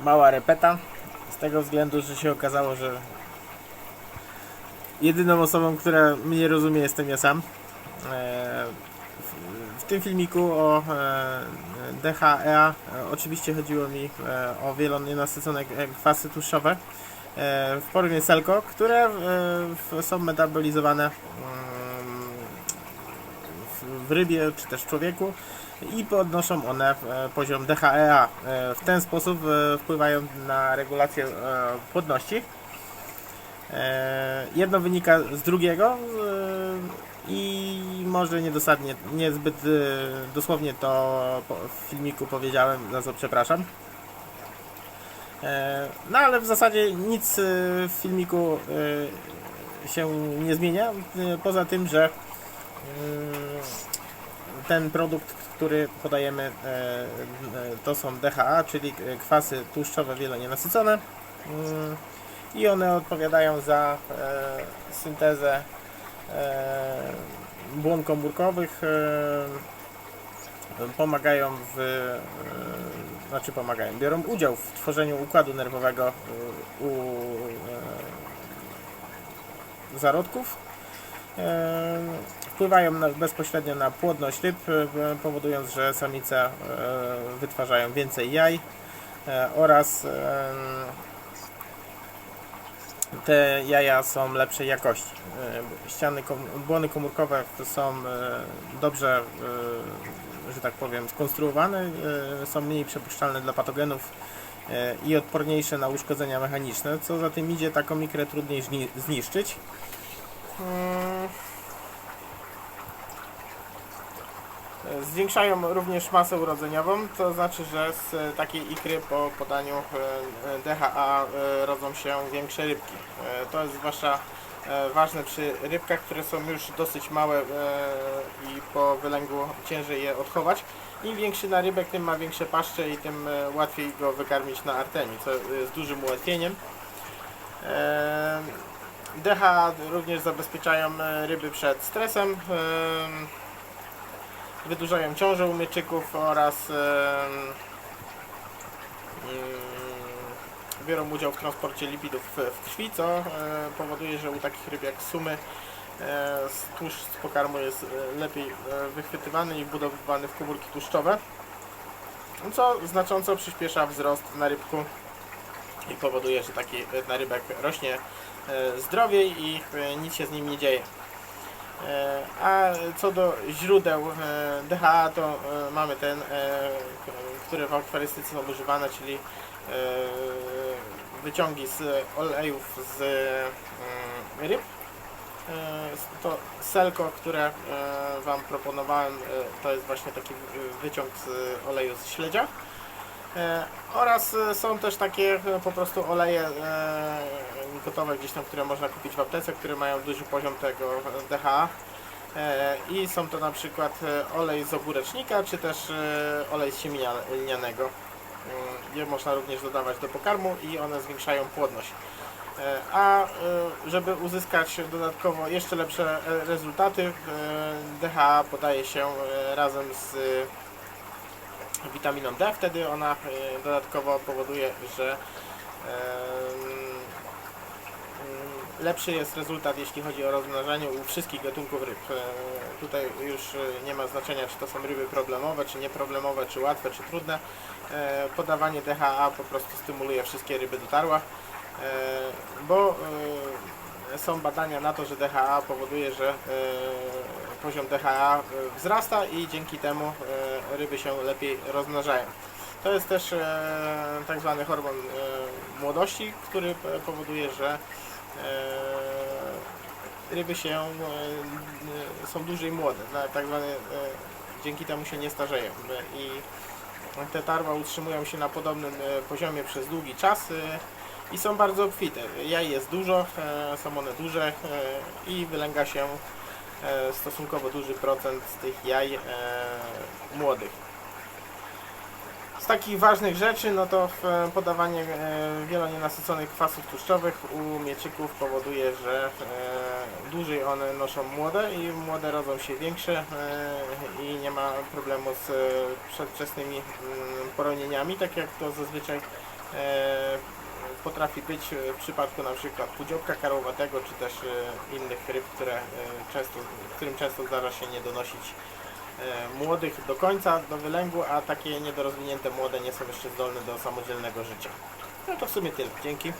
mała repeta. Z tego względu, że się okazało, że jedyną osobą, która mnie rozumie, jestem ja sam. E, w- tym filmiku o e, DHEA e, oczywiście chodziło mi o wielonienasycone kwasy tłuszczowe w formie Selko, które są metabolizowane mm, w rybie czy też w człowieku i podnoszą one e, poziom DHEA. E, W ten sposób e, wpływają na regulację płodności. Jedno wynika z drugiego i może niedosadnie, niezbyt dosłownie to w filmiku powiedziałem, za co przepraszam. No ale w zasadzie nic w filmiku się nie zmienia, poza tym, że ten produkt, który podajemy, e, e, to są DHA, czyli kwasy tłuszczowe wielonienasycone Mm, i one odpowiadają za e, syntezę błon komórkowych, pomagają w, znaczy pomagają, biorą udział w tworzeniu układu nerwowego u zarodków. Wpływają bezpośrednio na płodność ryb, e, powodując, że samice e, wytwarzają więcej jaj e, oraz te jaja są lepszej jakości. Ściany, błony komórkowe są dobrze, że tak powiem, skonstruowane, są mniej przepuszczalne dla patogenów i odporniejsze na uszkodzenia mechaniczne, co za tym idzie taką mikrę trudniej zni- zniszczyć. E, Zwiększają również masę urodzeniową, to znaczy, że z takiej ikry po podaniu e, DHA e, rodzą się większe rybki. To jest zwłaszcza ważne przy rybkach, które są już dosyć małe i po wylęgu ciężej je odchować. Im większy narybek, tym ma większe paszcze i tym łatwiej go wykarmić na artemii, co jest dużym ułatwieniem. E, DHA również zabezpieczają e, ryby przed stresem. e, wydłużają ciążę u mieczyków oraz mm, biorą udział w transporcie lipidów w, krwi, co e, powoduje, że u takich ryb jak sumy e, tłuszcz z pokarmu jest e, lepiej e, wychwytywany i wbudowywany w komórki tłuszczowe, co znacząco przyspiesza wzrost narybku i powoduje, że taki narybek rośnie e, zdrowiej i e, nic się z nim nie dzieje. E, A co do źródeł DHA, to mamy ten, k- które w akwarystyce są używane, czyli wyciągi z olejów z ryb. To selko, które Wam proponowałem, to jest właśnie taki wyciąg z oleju z śledzia. E, Oraz e, są też takie e, po prostu oleje gotowe gdzieś tam, które można kupić w aptece, które mają duży poziom tego DHA. I są to na przykład olej z ogórecznika, czy też olej z siemienia lnianego. Je można również dodawać do pokarmu i one zwiększają płodność. A żeby uzyskać dodatkowo jeszcze lepsze rezultaty, DHA podaje się razem z witaminą D, wtedy ona e, dodatkowo powoduje, że lepszy jest rezultat, jeśli chodzi o rozmnażanie u wszystkich gatunków ryb. E, Tutaj już e, nie ma znaczenia, czy to są ryby problemowe, czy nieproblemowe, czy łatwe, czy trudne. Podawanie DHA po prostu stymuluje wszystkie ryby do tarła, bo są badania na to, że DHA powoduje, że e, poziom DHA e, wzrasta i dzięki temu e, ryby się lepiej rozmnażają. To jest też tak zwany hormon młodości, który powoduje, że ryby się są dłużej młode, tak dzięki temu się nie starzeją i te tarła utrzymują się na podobnym poziomie przez długi czas i są bardzo obfite. Jaj jest dużo, e, są one duże e, i wylęga się e, stosunkowo duży procent z tych jaj młodych. Z takich ważnych rzeczy, no to podawanie wielonienasyconych kwasów tłuszczowych u mieczyków powoduje, że dłużej one noszą młode i młode rodzą się większe i nie ma problemu z przedwczesnymi mm, poronieniami, tak jak to zazwyczaj potrafi być w przypadku na przykład pudziopka karłowatego, czy też e, innych ryb, które, e, często, którym często zdarza się nie donosić e, młodych do końca, do wylęgu, a takie niedorozwinięte młode nie są jeszcze zdolne do samodzielnego życia. No to w sumie tyle. Dzięki.